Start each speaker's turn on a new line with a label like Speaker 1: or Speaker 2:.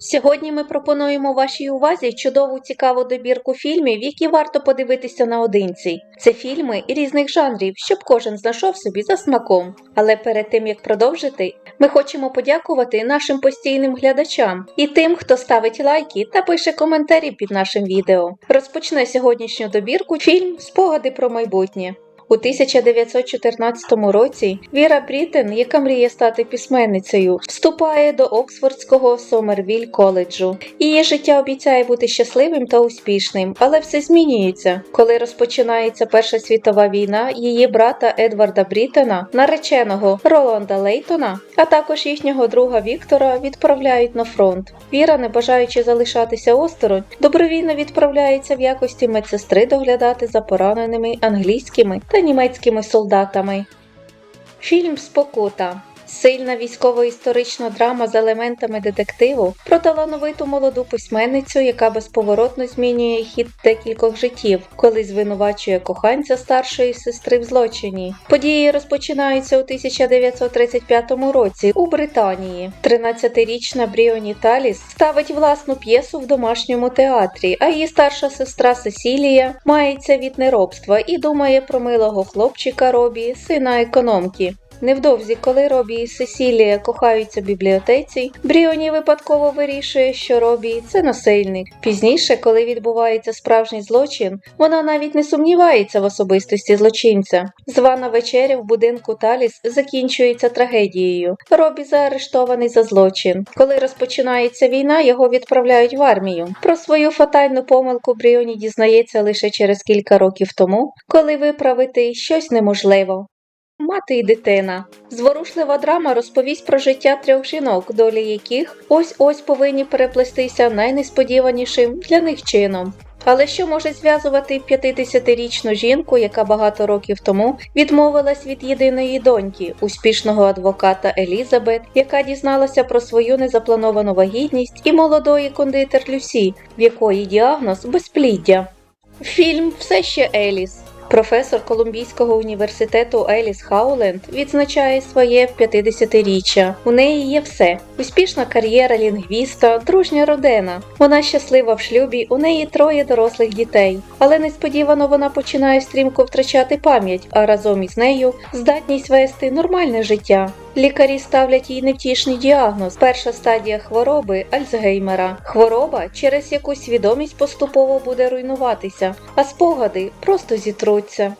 Speaker 1: Сьогодні ми пропонуємо вашій увазі чудову цікаву добірку фільмів, які варто подивитися наодинці. Це фільми різних жанрів, щоб кожен знайшов собі за смаком. Але перед тим як продовжити, ми хочемо подякувати нашим постійним глядачам і тим, хто ставить лайки та пише коментарі під нашим відео. Розпочне сьогоднішню добірку фільм Спогади про майбутнє. У 1914 році Віра Брітен, яка мріє стати письменницею, вступає до Оксфордського Сомервіль коледжу. Її життя обіцяє бути щасливим та успішним, але все змінюється. Коли розпочинається Перша світова війна, її брата Едварда Брітена, нареченого Роланда Лейтона, а також їхнього друга Віктора відправляють на фронт. Віра, не бажаючи залишатися осторонь, добровільно відправляється в якості медсестри доглядати за пораненими англійськими та німецькими солдатами. Фільм Спокута. Сильна військово-історична драма з елементами детективу про талановиту молоду письменницю, яка безповоротно змінює хід декількох життів, коли звинувачує коханця старшої сестри в злочині. Події розпочинаються у 1935 році у Британії. 13-річна Бріоні Таліс ставить власну п'єсу в домашньому театрі, а її старша сестра Сесілія мається від неробства і думає про милого хлопчика Робі, сина економки. Невдовзі, коли Робі і Сесілія кохаються в бібліотеці, Бріоні випадково вирішує, що Робі це насильник. Пізніше, коли відбувається справжній злочин, вона навіть не сумнівається в особистості злочинця. Звана вечеря в будинку Таліс закінчується трагедією. Робі заарештований за злочин. Коли розпочинається війна, його відправляють в армію. Про свою фатальну помилку Бріоні дізнається лише через кілька років тому, коли виправити щось неможливо. Мати і дитина. Зворушлива драма розповість про життя трьох жінок, долі яких ось-ось повинні переплестися найнесподіванішим для них чином. Але що може зв'язувати 50-річну жінку, яка багато років тому відмовилась від єдиної доньки, успішного адвоката Елізабет, яка дізналася про свою незаплановану вагітність, і молодої кондитер Люсі, в якої діагноз безпліддя. Фільм все ще Еліс. Професор Колумбійського університету Еліс Хауленд відзначає своє 50-річчя. У неї є все: успішна кар'єра лінгвіста, дружня родина. Вона щаслива в шлюбі, у неї троє дорослих дітей. Але несподівано вона починає стрімко втрачати пам'ять, а разом із нею здатність вести нормальне життя. Лікарі ставлять їй невтішний діагноз. Перша стадія хвороби Альцгеймера. Хвороба, через яку свідомість поступово буде руйнуватися, а спогади просто зітруться.